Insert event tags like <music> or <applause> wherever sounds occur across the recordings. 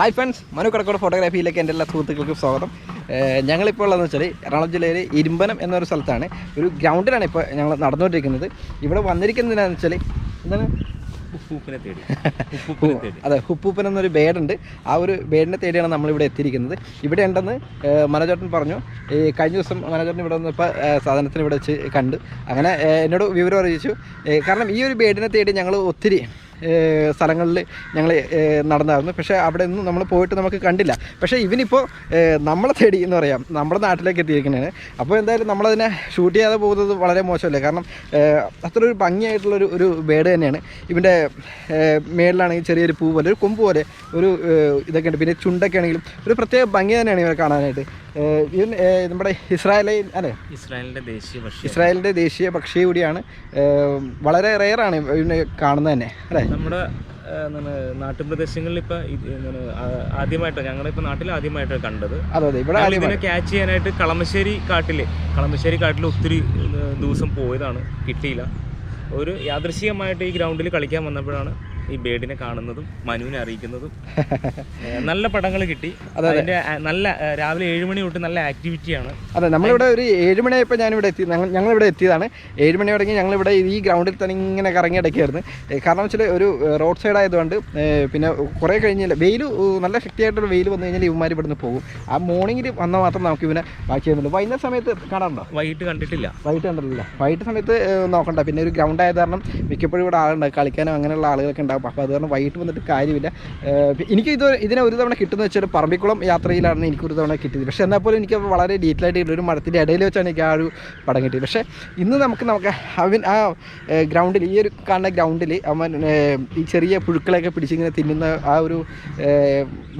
Hi friends Manu Kadakkode ഫോട്ടോഗ്രാഫിയിലേക്ക് എന്റെ എല്ലാ സുഹൃത്തുക്കൾക്കും സ്വാഗതം. ഞങ്ങളിപ്പോൾ ഉള്ളതെന്ന് വെച്ചാൽ എറണാകുളം ജില്ലയിൽ ഇരുമ്പനം എന്നൊരു സ്ഥലത്താണ്. ഒരു ഗ്രൗണ്ടിലാണ് ഇപ്പോൾ ഞങ്ങൾ നടന്നുകൊണ്ടിരിക്കുന്നത്. ഇവിടെ വന്നിരിക്കുന്നതിനാന്ന് വെച്ചാൽ എന്താണ്? ഹുപ്പൂപ്പിനെ തേടി. അതെ ഹുപ്പൂപ്പൻ എന്നൊരു ബേഡുണ്ട്. ആ ഒരു ബേഡിനെ തേടിയാണ് നമ്മളിവിടെ എത്തിയിരിക്കുന്നത്. ഇവിടെ ഉണ്ടെന്ന് മനോജേട്ടൻ പറഞ്ഞു. ഈ കഴിഞ്ഞ ദിവസം മനോജേട്ടൻ ഇവിടെ വന്നപ്പോൾ സാധനത്തിന് ഇവിടെ വെച്ച് കണ്ടു. അങ്ങനെ എന്നോട് വിവരം അറിയിച്ചു. കാരണം ഈ ഒരു ബേഡിനെ തേടി ഞങ്ങൾ ഒത്തിരി സ്ഥലങ്ങളിൽ ഞങ്ങൾ നടന്നായിരുന്നു. പക്ഷേ അവിടെ ഒന്നും നമ്മൾ പോയിട്ട് നമുക്ക് കണ്ടില്ല. പക്ഷേ ഇവനിപ്പോൾ നമ്മളെ തേടി എന്ന് പറയാം നമ്മുടെ നാട്ടിലേക്ക് എത്തിയിരിക്കുന്നതാണ് അപ്പോൾ എന്തായാലും നമ്മളതിനെ ഷൂട്ട് ചെയ്യാതെ പോകുന്നത് വളരെ മോശമല്ലേ? കാരണം അത്ര ഒരു ഭംഗിയായിട്ടുള്ളൊരു ഒരു ബേഡ് തന്നെയാണ്. ഇവന്റെ മേളിലാണെങ്കിൽ ചെറിയൊരു പൂ പോലെ ഒരു കൊമ്പ് പോലെ ഒരു ഇതൊക്കെ ഉണ്ട് പിന്നെ ചുണ്ടൊക്കെ ആണെങ്കിലും ഒരു പ്രത്യേക ഭംഗി തന്നെയാണ് ഇവരെ കാണാനായിട്ട്. ഇവൻ നമ്മുടെ ഇസ്രായേലിൽ അല്ലേ? ഇസ്രായേലിന്റെ ദേശീയ പക്ഷി ഇസ്രായേലിന്റെ ദേശീയ പക്ഷി കൂടിയാണ് വളരെ റെയറാണ് ഇവനെ കാണുന്നത് തന്നെ അല്ലേ? നമ്മുടെ എന്താണ് നാട്ടുപ്രദേശങ്ങളിൽ ഇപ്പൊ എന്താണ് ആദ്യമായിട്ടോ ഞങ്ങളിപ്പോ നാട്ടിൽ ആദ്യമായിട്ടോ കണ്ടത്. അതെ അതെ ഇവിടെ ഞങ്ങൾ ഇതിനെ ക്യാച്ച് ചെയ്യാനായിട്ട് കളമശ്ശേരി കാട്ടിൽ കളമശ്ശേരി കാട്ടിൽ ഒത്തിരി ദിവസം പോയതാണ് കിട്ടിയില്ല. ഒരു യാദൃശികമായിട്ട് ഈ ഗ്രൗണ്ടിൽ കളിക്കാൻ വന്നപ്പോഴാണ് ഈ ബേഡിനെ കാണുന്നതും മനുവിനെ അറിയിക്കുന്നതും നല്ല പടങ്ങൾ കിട്ടി. അതിന്റെ നല്ല രാവിലെ ഏഴ് മണി തൊട്ട് നല്ല ആക്ടിവിറ്റിയാണ്. അതെ നമ്മളിവിടെ ഒരു ഏഴ് മണിയായപ്പോൾ ഞാനിവിടെ എത്തി ഞങ്ങൾ ഇവിടെ എത്തിയതാണ്. ഏഴ് മണി തുടങ്ങി ഞങ്ങളിവിടെ ഈ ഗ്രൗണ്ടിൽ തന്നെ ഇങ്ങനെ കറങ്ങി അടയ്ക്കായിരുന്നു കാരണം വെച്ചാൽ ഒരു റോഡ് സൈഡ് ആയതുകൊണ്ട് പിന്നെ കുറേ കഴിഞ്ഞില്ല. വെയിൽ നല്ല ശക്തിയായിട്ടുള്ള വെയിൽ വന്നു കഴിഞ്ഞാൽ ഇവന്മാർ ഇവിടുന്ന് പോകും. ആ മോർണിംഗിൽ വന്നാൽ മാത്രം നമുക്ക് ഇവനെ ബാക്കി ചെയ്യുന്നുള്ളൂ വൈകുന്നേരം സമയത്ത് കാണാറുണ്ടോ? വൈകിട്ട് കണ്ടിട്ടില്ല. വൈകിട്ട് കണ്ടിട്ടില്ല. വൈകിട്ട് സമയത്ത് നോക്കണ്ട. പിന്നെ ഒരു ഗ്രൗണ്ട് ആയത് കാരണം മിക്കപ്പോഴും ഇവിടെ ആളുണ്ട്. കളിക്കാനും അങ്ങനെയുള്ള ആളുകളൊക്കെ ഉണ്ടാവും അപ്പോൾ അത് കാരണം വൈകിട്ട് വന്നിട്ട് കാര്യമില്ല. എനിക്ക് ഇത് ഇതിനെ ഒരു തവണ കിട്ടുന്ന വെച്ചാൽ പറമ്പിക്കുളം യാത്രയിലാണ് എനിക്ക് ഒരു തവണ കിട്ടിയത്. പക്ഷേ എന്നാൽ പോലും എനിക്ക് വളരെ ഡീറ്റെയിൽ ആയിട്ട് കിട്ടിയത് ഒരു മരത്തിന്റെ ഇടയിൽ വെച്ചാണ് എനിക്ക് ആ ഒരു പടം കിട്ടിയത്. പക്ഷേ ഇന്ന് നമുക്ക് നമുക്ക് അവൻ ആ ഗ്രൗണ്ടിൽ ഈ ഒരു കാണുന്ന ഗ്രൗണ്ടിൽ അവൻ ഈ ചെറിയ പുഴുക്കളെയൊക്കെ പിടിച്ചിങ്ങനെ തിന്നുന്ന ആ ഒരു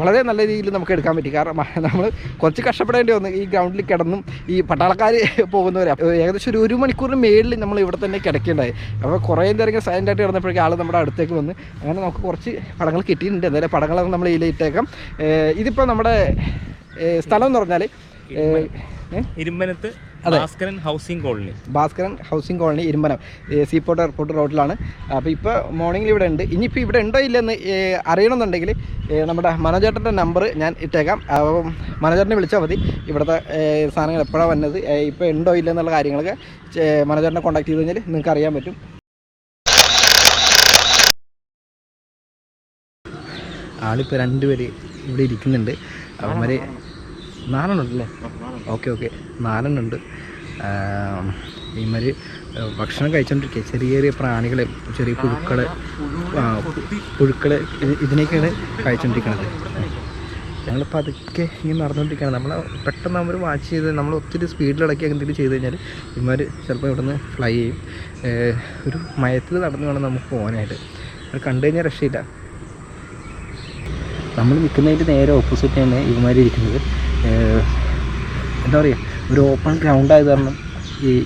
വളരെ നല്ല രീതിയിൽ നമുക്ക് എടുക്കാൻ പറ്റി. കാരണം <laughs> നമ്മൾ കുറച്ച് കഷ്ടപ്പെടേണ്ടി വന്നു. ഈ ഗ്രൗണ്ടിൽ കിടന്നും ഈ പട്ടാളക്കാർ <laughs> പോകുന്നവരെ. ഏകദേശം ഒരു ഒരു മണിക്കൂറിന് മേളിൽ നമ്മൾ ഇവിടെ തന്നെ കിടക്കേണ്ടായി. അപ്പോൾ കുറേ നേരം സൈലന്റായിട്ട് കിടന്നപ്പോഴേക്കും ആൾ നമ്മുടെ അടുത്തേക്ക് വന്ന് അങ്ങനെ നമുക്ക് കുറച്ച് പടങ്ങൾ കിട്ടിയിട്ടുണ്ട്. എന്തായാലും പടങ്ങളൊക്കെ നമ്മൾ ഇതിലിട്ടേക്കാം. ഇതിപ്പോൾ നമ്മുടെ സ്ഥലം എന്ന് പറഞ്ഞാൽ ഇരുമ്പനത്ത് Bhaskaran housing colony. Bhaskaran housing colony Irumpanam seaport airport റോഡിലാണ്. അപ്പോൾ ഇപ്പോൾ മോർണിംഗിൽ ഇവിടെ ഉണ്ട്. ഇനിയിപ്പോൾ ഇവിടെ ഉണ്ടോ ഇല്ലെന്ന് അറിയണമെന്നുണ്ടെങ്കിൽ നമ്മുടെ മനോജേട്ടന്റെ നമ്പർ ഞാൻ ഇട്ടേക്കാം. അപ്പം മനോജേട്ടനെ വിളിച്ചാൽ മതി. ഇവിടുത്തെ സാധനങ്ങൾ എപ്പോഴാണ് വന്നത് ഇപ്പോൾ ഉണ്ടോ ഇല്ലെന്നുള്ള കാര്യങ്ങളൊക്കെ മനോജേട്ടനെ കോൺടാക്ട് ചെയ്ത് കഴിഞ്ഞാൽ നിങ്ങൾക്ക് അറിയാൻ പറ്റും. ആളിപ്പോൾ രണ്ടുപേര് ഇവിടെ ഇരിക്കുന്നുണ്ട്. അവന്മാർ നാലെണ്ണുണ്ടല്ലേ ഓക്കെ ഓക്കെ. നാലെണ്ണുണ്ട് ഇവന്മാർ ഭക്ഷണം കഴിച്ചുകൊണ്ടിരിക്കുക ചെറിയ ചെറിയ പ്രാണികളെ ചെറിയ പുഴുക്കളെ ആ, പുഴുക്കളെ ഇത് ഇതിനെയൊക്കെയാണ് കഴിച്ചുകൊണ്ടിരിക്കുന്നത് ഞങ്ങൾ പതുക്കെ ഇങ്ങനെ നടന്നുകൊണ്ടിരിക്കുകയാണ് നമ്മൾ പെട്ടെന്ന് അവർ വാച്ച് ചെയ്ത് നമ്മൾ ഒത്തിരി സ്പീഡിലിടക്കി എന്തെങ്കിലും ചെയ്ത് കഴിഞ്ഞാൽ ഇവന്മാർ ചിലപ്പോൾ ഇവിടുന്ന് ഫ്ലൈ ചെയ്യും. ഒരു മയത്തിൽ നടന്നു വേണം നമുക്ക് പോകാനായിട്ട് കണ്ടു കഴിഞ്ഞാൽ രക്ഷയില്ല. നമ്മൾ നിൽക്കുന്നതിന്റെ നേരെ ഓപ്പോസിറ്റാണ് ഇവന്മാർ ഇരിക്കുന്നത്. എന്താ പറയുക ഒരു ഓപ്പൺ ഗ്രൗണ്ട് ആയത് കാരണം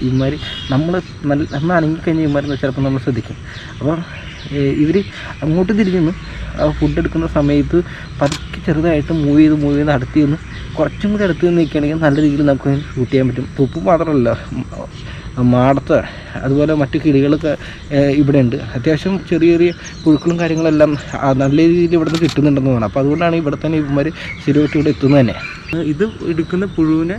ഇവന്മാർ നമ്മൾ നല്ല നമ്മൾ അനങ്ങിക്കഴിഞ്ഞാൽ ഇവന്മാർ ചിലപ്പോൾ നമ്മൾ ശ്രദ്ധിക്കും. അപ്പോൾ ഇവർ അങ്ങോട്ട് തിരിഞ്ഞു ഫുഡ് എടുക്കുന്ന സമയത്ത് പതുക്കെ ചെറുതായിട്ട് മൂവ് ചെയ്ത് മൂവ് ചെയ്ത് അടുത്ത് നിന്ന് കുറച്ചും കൂടി അടുത്ത് നിന്ന് നിൽക്കുകയാണെങ്കിൽ നല്ല രീതിയിൽ നമുക്ക് ഷൂട്ട് ചെയ്യാൻ പറ്റും. തുപ്പ് മാത്രമല്ല മാടത്ത് അതുപോലെ മറ്റു കിളികളൊക്കെ ഇവിടെ ഉണ്ട് അത്യാവശ്യം ചെറിയ ചെറിയ പുഴുക്കളും കാര്യങ്ങളെല്ലാം നല്ല രീതിയിൽ ഇവിടെ നിന്ന് കിട്ടുന്നുണ്ടെന്ന് തോന്നുന്നു. അപ്പോൾ അതുകൊണ്ടാണ് ഇവിടെ തന്നെ ഇവന്മാർ സ്ഥിരമായിട്ട് ഇവിടെ എത്തുന്നത് തന്നെ. ഇത് എടുക്കുന്ന പുഴുവിനെ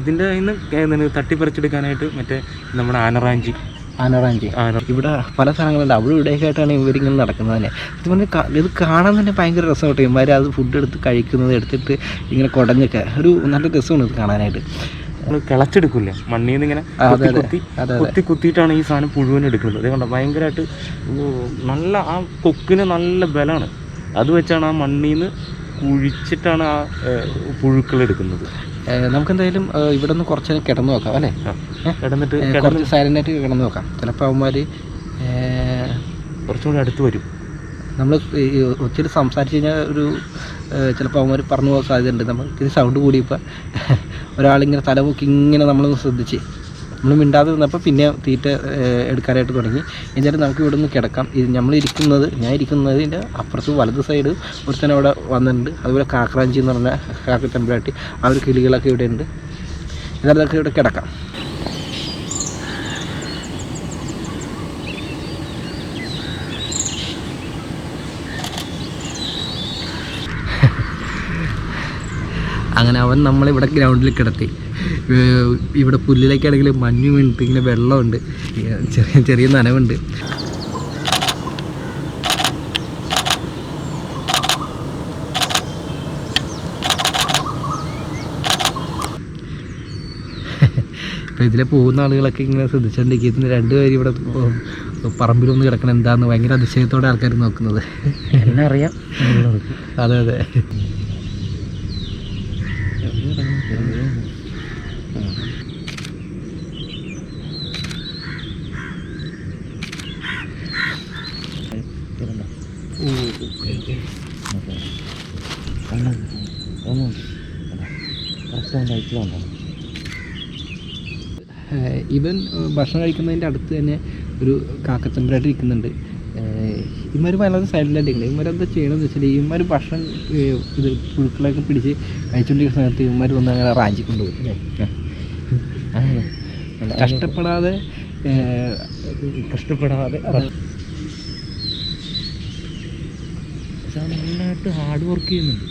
ഇതിന്റെ കയ്യിൽ നിന്ന് തട്ടിപ്പറിച്ചെടുക്കാനായിട്ട് മറ്റേ നമ്മുടെ ആനറാഞ്ചി. ആനറാഞ്ചി. ആന ഇവിടെ പല സ്ഥലങ്ങളുണ്ട് അവിടെ ഇവിടെയൊക്കെ ആയിട്ടാണ് ഇവരിങ്ങനെ നടക്കുന്നത് തന്നെ. ഇത് പറഞ്ഞ് ഇത് കാണാൻ തന്നെ ഭയങ്കര രസം കേട്ടോ. ഇവന്മാർ അത് ഫുഡ് എടുത്ത് കഴിക്കുന്നത് എടുത്തിട്ട് ഇങ്ങനെ കുടഞ്ഞൊക്കെ ഒരു നല്ല രസമാണ് ഇത് കാണാനായിട്ട്. കിളച്ചെടുക്കില്ലേ? മണ്ണിൽ നിന്ന് ഇങ്ങനെ കുത്തി കുത്തി. കുത്തിയിട്ടാണ് ഈ സാധനം പുഴുവിനെ എടുക്കുന്നത്. അതേ കണ്ടോ? ഭയങ്കരമായിട്ട് നല്ല ആ കൊക്കിന് നല്ല ബലമാണ്. അത് വെച്ചാണ് ആ മണ്ണിൽ നിന്ന് കുഴിച്ചിട്ടാണ് ആ പുഴുക്കൾ എടുക്കുന്നത്. നമുക്ക് എന്തായാലും ഇവിടെ നിന്ന് കുറച്ച് കിടന്നു നോക്കാം അല്ലേ? കിടന്നിട്ട് കിടന്ന് കുറച്ച് സൈലന്റ് ആയിട്ട് കിടന്നു നോക്കാം. ചിലപ്പോൾ അവന്മാർ കുറച്ചും കൂടി അടുത്ത് വരും. നമ്മൾ ഒത്തിരി സംസാരിച്ച് കഴിഞ്ഞാൽ ഒരു ചിലപ്പോൾ അവന്മാർ പറഞ്ഞു പോകാൻ സാധ്യതയുണ്ട്. നമ്മൾ ഇത്തിരി സൗണ്ട് കൂടിയപ്പോൾ ഒരാളിങ്ങനെ തലപൊക്കി ഇങ്ങനെ നമ്മളൊന്ന് ശ്രദ്ധിച്ച്. നമ്മൾ മിണ്ടാതെ നിന്നപ്പോൾ പിന്നെ തീറ്റ എടുക്കാനായിട്ട് തുടങ്ങി. എന്നിട്ട് നമുക്ക് ഇവിടെ നിന്ന് കിടക്കാം. ഇത് നമ്മളിരിക്കുന്നത് ഞാൻ ഇരിക്കുന്നതിന്റെ അപ്പുറത്ത് വലത് സൈഡ് ഒരുത്തൻ അവിടെ വന്നിട്ടുണ്ട്. അതുപോലെ കാക്രാഞ്ചി എന്ന് പറഞ്ഞ കാക്ക തമ്പുരാട്ടി. ആ ഒരു കിളികളൊക്കെ ഇവിടെ ഉണ്ട് എന്നാലും നമുക്ക് ഇവിടെ കിടക്കാം. അങ്ങനെ അവൻ നമ്മളിവിടെ ഗ്രൗണ്ടിൽ കിടത്തി. ഇവിടെ പുല്ലിലേക്കാണെങ്കിൽ മഞ്ഞ് വീണിട്ട് ഇങ്ങനെ വെള്ളമുണ്ട്. ചെറിയ ചെറിയ നനവുണ്ട്. അപ്പോൾ ഇതിലെ പോകുന്ന ആളുകളൊക്കെ ഇങ്ങനെ ശ്രദ്ധിച്ചുകൊണ്ടിരിക്കുന്ന രണ്ടുപേരും ഇവിടെ പറമ്പിലൊന്ന് കിടക്കണം എന്താന്ന് ഭയങ്കര അതിശയത്തോടെ ആൾക്കാർ നോക്കുന്നത്. എന്നറിയാം അതെ അതെ. ഇവൻ ഭക്ഷണം കഴിക്കുന്നതിന്റെ അടുത്ത് തന്നെ ഒരു കാക്കത്തമ്പരായിട്ട് ഇരിക്കുന്നുണ്ട്. ഇവന്മാർ വളരെ സൈലന്റായിട്ട് ഇരിക്കുന്നത് ഇവന്മാരെന്താ ചെയ്യണമെന്ന് വെച്ചാൽ ഇവന്മാർ ഭക്ഷണം ഇത് പുഴുക്കളൊക്കെ പിടിച്ച് കഴിച്ചുകൊണ്ടിരിക്കുന്ന സമയത്ത് ഇവന്മാർ വന്ന് അങ്ങനെ <laughs> റാഞ്ചി കൊണ്ടുപോകും കഷ്ടപ്പെടാതെ കഷ്ടപ്പെടാതെ ഏഹ്, നന്നായിട്ട് ഹാർഡ് വർക്ക് ചെയ്യുന്നുണ്ട്.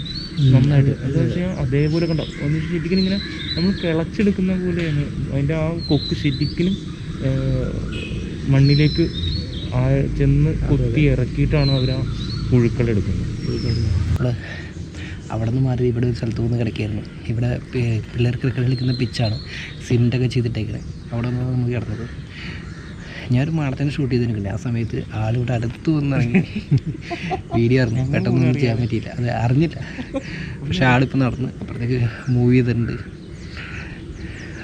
നന്നായിട്ട്. എന്താ വെച്ചാൽ അതേപോലെ കണ്ടോ? ഒന്ന് ശരിക്കും ഇങ്ങനെ നമ്മൾ കിളച്ചെടുക്കുന്ന പോലെയാണ്. അതിന്റെ ആ കൊക്ക് ശരിക്കും മണ്ണിലേക്ക് ആ ചെന്ന് കൊത്തി ഇറക്കിയിട്ടാണ് അവർ ആ പുഴുക്കളെടുക്കുന്നത് അവിടെ നിന്ന് മാറി ഇവിടെ ഒരു സ്ഥലത്ത് നിന്ന് കിടക്കുകയായിരുന്നു. ഇവിടെ പിള്ളേർ ക്രിക്കറ്റ് കളിക്കുന്ന പിച്ചാണ് സിമെന്റൊക്കെ ചെയ്തിട്ടേക്കുന്നത് അവിടെ നിന്ന് നമുക്ക് കിടന്നത്. ഞാനൊരു മാഡത്തിന് ഷൂട്ട് ചെയ്തിട്ടുണ്ട് ആ സമയത്ത് ആളിവിടെ അടുത്ത് വന്നിറങ്ങി. വീഡിയോ അറിഞ്ഞു. പെട്ടെന്നൊന്നും ചെയ്യാൻ പറ്റിയില്ല. അത് അറിഞ്ഞില്ല. പക്ഷെ ആളിപ്പോൾ നടന്ന് അപ്പുറത്തേക്ക് മൂവ് ചെയ്തിട്ടുണ്ട്.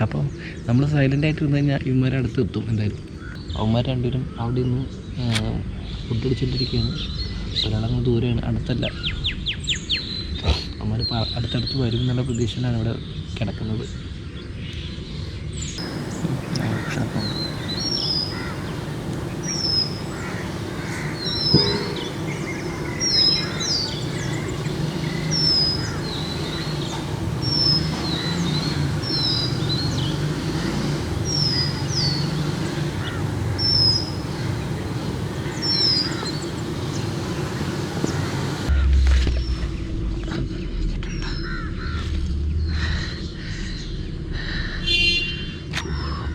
അപ്പോൾ നമ്മൾ സൈലന്റ് ആയിട്ട് ഇരുന്ന് കഴിഞ്ഞാൽ ഇവന്മാരെ അടുത്ത് എത്തും എന്തായാലും. അവന്മാർ രണ്ടുപേരും അവിടെ നിന്ന് ഫുഡ് അടിച്ചുകൊണ്ടിരിക്കുകയാണ് ഒരാളങ്ങ് ദൂരെയാണ്. അടുത്തല്ല. അവന്മാർ അടുത്തടുത്ത് വരും എന്നുള്ള പ്രതീക്ഷയിലാണ് ഇവിടെ കിടക്കുന്നത്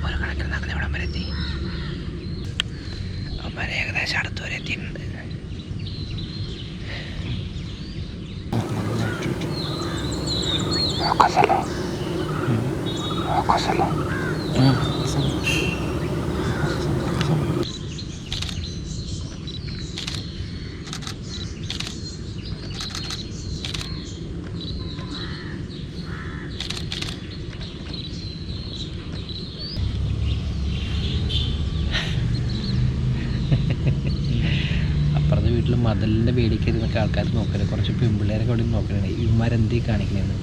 ഒരു കണക്കിന് നടന്ന് ഇവിടം വരെ എത്തി അവന്മാർ ഏകദേശം അടുത്ത് വരെ എത്തിയിട്ടുണ്ട് അപ്പുറത്തെ വീട്ടിൽ മതലിന്റെ പേടിക്കരുന്നൊക്കെ ആൾക്കാർ നോക്കരുത് കുറച്ച് പെൺപിള്ളേരൊക്കെ അവിടെ നോക്കണേ ഇവന്മാരെന്തേ കാണിക്കണേന്ന്.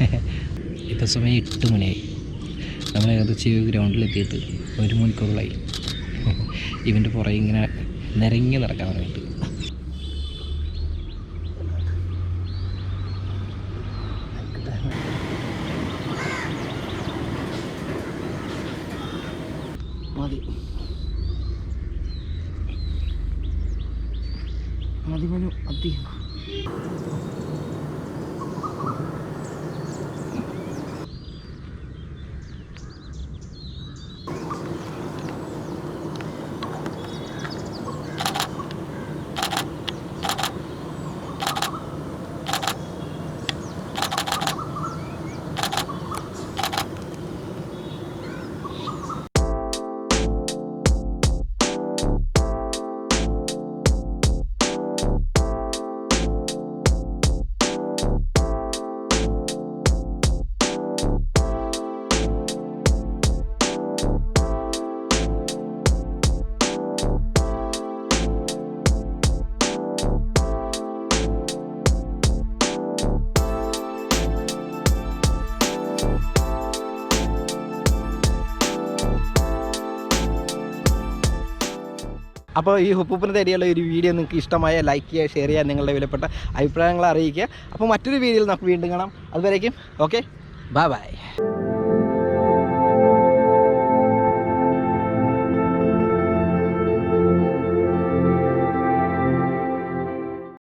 ഇപ്പം സമയം എട്ട് മണിയായി. നമ്മൾ ഏകദേശം ഗ്രൗണ്ടിലെത്തിയിട്ട് ഒരു മണിക്കൂറുകളായി. ഇവന്റെ പുറകെ ഇങ്ങനെ നിരങ്ങി നടക്കാൻ പറഞ്ഞിട്ട്. മതി. മതി മനു അതി അപ്പോൾ ഈ ഹുപ്പൂപ്പിന് തേടിയുള്ള ഒരു വീഡിയോ നിങ്ങൾക്ക് ഇഷ്ടമായ ലൈക്ക് ചെയ്യുക ഷെയർ ചെയ്യുക നിങ്ങളുടെ വിലപ്പെട്ട അഭിപ്രായങ്ങൾ അറിയിക്കുക. അപ്പോൾ മറ്റൊരു വീഡിയോയിൽ നമുക്ക് വീണ്ടും കാണാം. അതുവരേക്കും ഓക്കെ ബൈ ബൈ